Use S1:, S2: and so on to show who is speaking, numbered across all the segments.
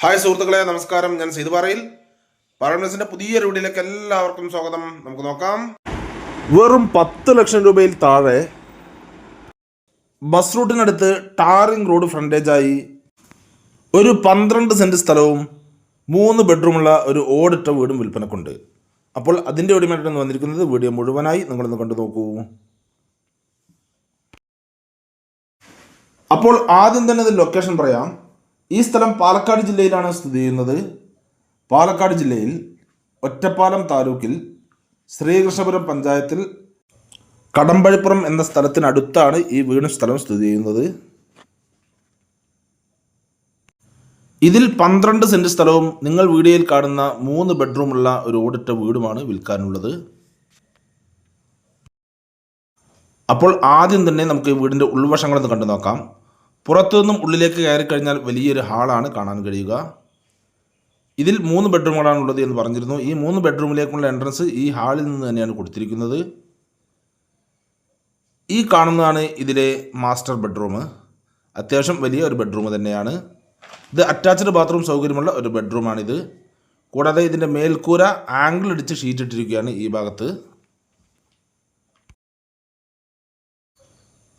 S1: Hi സുഹൃത്തുക്കളെ നമസ്കാരം. ഞാൻ സീതുപാറയിൽ പാർലമെന്റ്സിന്റെ പുതിയ വീഡിയോയിലേക്ക് എല്ലാവർക്കും സ്വാഗതം. നമുക്ക് നോക്കാം. വെറും പത്ത് ലക്ഷം രൂപയിൽ താഴെ ബസ് റൂട്ടിനടുത്ത് ടാറിംഗ് റോഡ് ഫ്രണ്ടേജായി ഒരു പന്ത്രണ്ട് സെന്റ് സ്ഥലവും മൂന്ന് ബെഡ്റൂമുള്ള ഒരു ഓടിട്ട വീടും വിൽപ്പനക്കുണ്ട്. അപ്പോൾ അതിന്റെ ഓടിമായിട്ടാണ് വന്നിരിക്കുന്നത് വീഡിയോ മുഴുവനായി നിങ്ങളൊന്ന് കണ്ടു നോക്കൂ. അപ്പോൾ ആദ്യം തന്നെ ഇത് ലൊക്കേഷൻ പറയാം. ഈ സ്ഥലം പാലക്കാട് ജില്ലയിലാണ് സ്ഥിതി ചെയ്യുന്നത്. പാലക്കാട് ജില്ലയിൽ ഒറ്റപ്പാലം താലൂക്കിൽ ശ്രീകൃഷ്ണപുരം പഞ്ചായത്തിൽ കടമ്പഴിപ്പുറം എന്ന സ്ഥലത്തിനടുത്താണ് ഈ വീണു സ്ഥലം സ്ഥിതി ചെയ്യുന്നത്. ഇതിൽ പന്ത്രണ്ട് സെന്റ് സ്ഥലവും നിങ്ങൾ വീഡിയോയിൽ കാണുന്ന മൂന്ന് ബെഡ്റൂമുള്ള ഒരു ഓടിട്ട വീടുമാണ് വിൽക്കാനുള്ളത്. അപ്പോൾ ആദ്യം തന്നെ നമുക്ക് വീടിന്റെ ഉൾവശങ്ങളൊന്ന് കണ്ടു നോക്കാം. പുറത്തു നിന്നും ഉള്ളിലേക്ക് കയറി കഴിഞ്ഞാൽ വലിയൊരു ഹാളാണ് കാണാൻ കഴിയുക. ഇതിൽ മൂന്ന് ബെഡ്റൂമുകളാണ് ഉള്ളത് എന്ന് പറഞ്ഞിരുന്നു. ഈ മൂന്ന് ബെഡ്റൂമിലേക്കുള്ള എൻട്രൻസ് ഈ ഹാളിൽ നിന്ന് തന്നെയാണ് കൊടുത്തിരിക്കുന്നത്. ഈ കാണുന്നതാണ് ഇതിലെ മാസ്റ്റർ ബെഡ്റൂം. അത്യാവശ്യം വലിയ ഒരു ബെഡ്റൂം തന്നെയാണ്. ഇത് അറ്റാച്ച്ഡ് ബാത്റൂം സൗകര്യമുള്ള ഒരു ബെഡ്റൂമാണിത്. കൂടാതെ ഇതിന്റെ മേൽക്കൂര ആംഗിൾ അടിച്ച് ഷീറ്റ് ഇട്ടിരിക്കുകയാണ് ഈ ഭാഗത്ത്.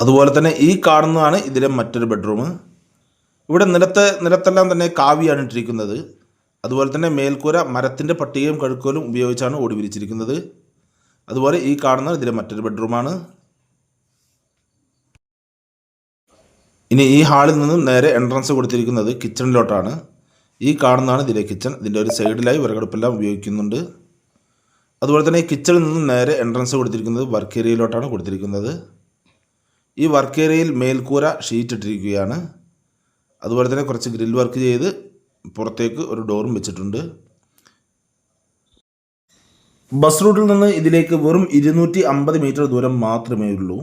S1: അതുപോലെ തന്നെ ഈ കാണുന്നതാണ് ഇതിലെ മറ്റൊരു ബെഡ്റൂം. ഇവിടെ നിലത്തെ നിലത്തെല്ലാം തന്നെ കാവിയാണ് ഇട്ടിരിക്കുന്നത്. അതുപോലെ തന്നെ മേൽക്കൂര മരത്തിന്റെ പട്ടികയും കഴുക്കോലും ഉപയോഗിച്ചാണ് ഓടി വിരിച്ചിരിക്കുന്നത്. അതുപോലെ ഈ കാണുന്ന ഇതിലെ മറ്റൊരു ബെഡ്റൂമാണ്. ഇനി ഈ ഹാളിൽ നിന്നും നേരെ എൻട്രൻസ് കൊടുത്തിരിക്കുന്നത് കിച്ചണിലോട്ടാണ്. ഈ കാണുന്നതാണ് ഇതിലെ കിച്ചൺ. ഇതിന്റെ ഒരു സൈഡിലായി വിറകടുപ്പെല്ലാം ഉപയോഗിക്കുന്നുണ്ട്. അതുപോലെ തന്നെ ഈ കിച്ചണിൽ നിന്നും നേരെ എൻട്രൻസ് കൊടുത്തിരിക്കുന്നത് വർക്ക് ഏരിയയിലോട്ടാണ് കൊടുത്തിരിക്കുന്നത്. ഈ വർക്ക് ഏരിയയിൽ മേൽക്കൂര ഷീറ്റ് ഇട്ടിരിക്കുകയാണ്. അതുപോലെ തന്നെ കുറച്ച് ഗ്രിൽ വർക്ക് ചെയ്ത് പുറത്തേക്ക് ഒരു ഡോറും വെച്ചിട്ടുണ്ട്. ബസ് റൂട്ടിൽ നിന്ന് ഇതിലേക്ക് വെറും ഇരുന്നൂറ്റി അമ്പത് മീറ്റർ ദൂരം മാത്രമേ ഉള്ളൂ.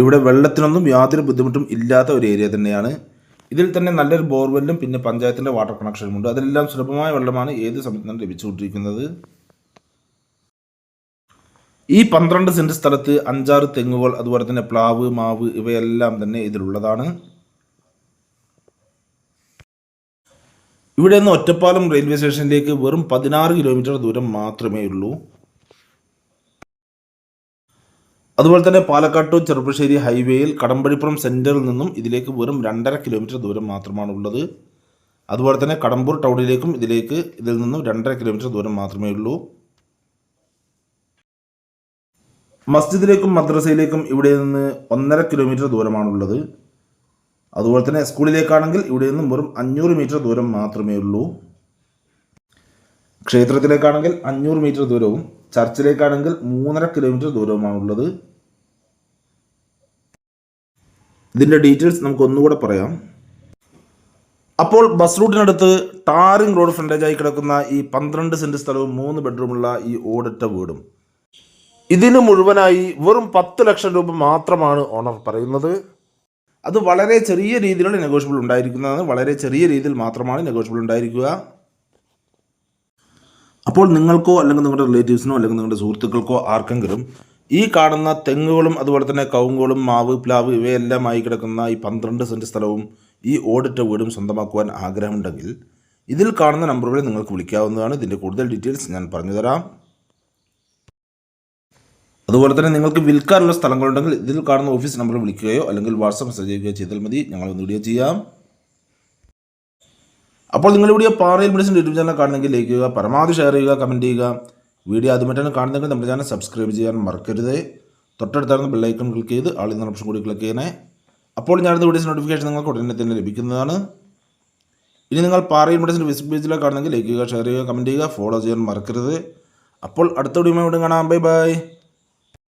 S1: ഇവിടെ വെള്ളത്തിനൊന്നും യാതൊരു ബുദ്ധിമുട്ടും ഇല്ലാത്ത ഒരു ഏരിയ തന്നെയാണ്. ഇതിൽ തന്നെ നല്ലൊരു ബോർവെല്ലും പിന്നെ പഞ്ചായത്തിന്റെ വാട്ടർ കണക്ഷനും ഉണ്ട്. അതിലെല്ലാം സുലഭമായ വെള്ളമാണ് ഏത് സമയത്തും ലഭിച്ചുകൊണ്ടിരിക്കുന്നത്. ഈ പന്ത്രണ്ട് സെന്റ് സ്ഥലത്ത് അഞ്ചാറ് തെങ്ങുകൾ അതുപോലെ തന്നെ പ്ലാവ് മാവ് ഇവയെല്ലാം തന്നെ ഇതിലുള്ളതാണ്. ഇവിടെ നിന്ന് ഒറ്റപ്പാലം റെയിൽവേ സ്റ്റേഷനിലേക്ക് വെറും പതിനാറ് കിലോമീറ്റർ ദൂരം മാത്രമേ ഉള്ളൂ. അതുപോലെ തന്നെ പാലക്കാട് ടു ചെറുപ്പശ്ശേരി ഹൈവേയിൽ കടമ്പഴിപ്പുറം സെന്ററിൽ നിന്നും ഇതിലേക്ക് വെറും രണ്ടര കിലോമീറ്റർ ദൂരം മാത്രമാണ് ഉള്ളത്. അതുപോലെ തന്നെ കടമ്പൂർ ടൗണിലേക്കും ഇതിലേക്ക് ഇതിൽ നിന്നും രണ്ടര കിലോമീറ്റർ ദൂരം മാത്രമേ ഉള്ളൂ. മസ്ജിദിലേക്കും മദ്രസയിലേക്കും ഇവിടെ നിന്ന് ഒന്നര കിലോമീറ്റർ ദൂരമാണുള്ളത്. അതുപോലെ തന്നെ സ്കൂളിലേക്കാണെങ്കിൽ ഇവിടെ നിന്നും വെറും അഞ്ഞൂറ് മീറ്റർ ദൂരം മാത്രമേ ഉള്ളൂ. ക്ഷേത്രത്തിലേക്കാണെങ്കിൽ അഞ്ഞൂറ് മീറ്റർ ദൂരവും ചർച്ചിലേക്കാണെങ്കിൽ മൂന്നര കിലോമീറ്റർ ദൂരവുമാണുള്ളത്. ഇതിന്റെ ഡീറ്റെയിൽസ് നമുക്ക് ഒന്നുകൂടെ പറയാം. അപ്പോൾ ബസ് റൂട്ടിനടുത്ത് ടാറിംഗ് റോഡ് ഫ്രണ്ടേജായി കിടക്കുന്ന ഈ പന്ത്രണ്ട് സെന്റ് സ്ഥലവും മൂന്ന് ബെഡ്റൂമുള്ള ഈ ഓടിട്ട വീടും. ഇതിന് മുഴുവനായി വെറും പത്ത് ലക്ഷം രൂപ മാത്രമാണ് ഓണർ പറയുന്നത്. അത് വളരെ ചെറിയ രീതിയിലുള്ള നെഗോഷ്യബിൾ ഉണ്ടായിരിക്കുന്നതാണ് വളരെ ചെറിയ രീതിയിൽ മാത്രമാണ് നെഗോഷ്യബിൾ ഉണ്ടായിരിക്കുക. അപ്പോൾ നിങ്ങൾക്കോ അല്ലെങ്കിൽ നിങ്ങളുടെ റിലേറ്റീവ്സിനോ അല്ലെങ്കിൽ നിങ്ങളുടെ സുഹൃത്തുക്കൾക്കോ ആർക്കെങ്കിലും ഈ കാണുന്ന തെങ്ങുകളും അതുപോലെ തന്നെ കവുങ്ങുകളും മാവ് പ്ലാവ് ഇവയെല്ലാം ആയി കിടക്കുന്ന ഈ പന്ത്രണ്ട് സെന്റ് സ്ഥലവും ഈ ഓടിട്ട വീടും സ്വന്തമാക്കുവാൻ ആഗ്രഹമുണ്ടെങ്കിൽ ഇതിൽ കാണുന്ന നമ്പറുകളിൽ നിങ്ങൾക്ക് വിളിക്കാവുന്നതാണ്. ഇതിന്റെ കൂടുതൽ ഡീറ്റെയിൽസ് ഞാൻ പറഞ്ഞുതരാം. അതുപോലെ തന്നെ നിങ്ങൾക്ക് വിൽക്കാനുള്ള സ്ഥലങ്ങളുണ്ടെങ്കിൽ ഇതിൽ കാണുന്ന ഓഫീസ് നമ്പർ വിളിക്കുകയോ അല്ലെങ്കിൽ വാട്സപ്പ് മെസ്സേജ് ചെയ്യുകയോ ചെയ്താൽ മതി. ഞങ്ങൾ ഒന്ന് വീഡിയോ ചെയ്യാം. അപ്പോൾ നിങ്ങൾ വീഡിയോ പാറയിൽ മെഡിസിൻ യൂട്യൂബ് ചാനൽ കാണുന്നെങ്കിൽ ലൈക്ക് ചെയ്യുക പരമാവധി ഷെയർ ചെയ്യുക കമന്റ് ചെയ്യുക. വീഡിയോ ആദ്യമായിട്ടാണ് കാണുന്നതെങ്കിൽ നമ്മുടെ ചാനൽ സബ്സ്ക്രൈബ് ചെയ്യാൻ മറക്കരുത്. തൊട്ടടുത്തായിരുന്ന ബെല്ലൈക്കൺ ക്ലിക്ക് ചെയ്ത് ആളിൽ നിന്ന് ഓപ്ഷൻ കൂടി ക്ലിക്ക് ചെയ്യണേ. അപ്പോൾ ഞാനിത് വീഡിയോസ് നോട്ടിഫിക്കേഷൻ നിങ്ങൾക്ക് ഉടനെ തന്നെ ലഭിക്കുന്നതാണ്. ഇനി നിങ്ങൾ പാറയിൽ മെഡിസിൻ ഫേസ്ബുക്ക് പേജിലേക്ക് കാണുന്നെങ്കിൽ ലൈക്ക് ചെയ്യുക ഷെയർ ചെയ്യുക കമന്റ് ചെയ്യുക ഫോളോ ചെയ്യാൻ മറക്കരുത്. അപ്പോൾ അടുത്ത വീഡിയോ വീണ്ടും കാണാം. Bye bye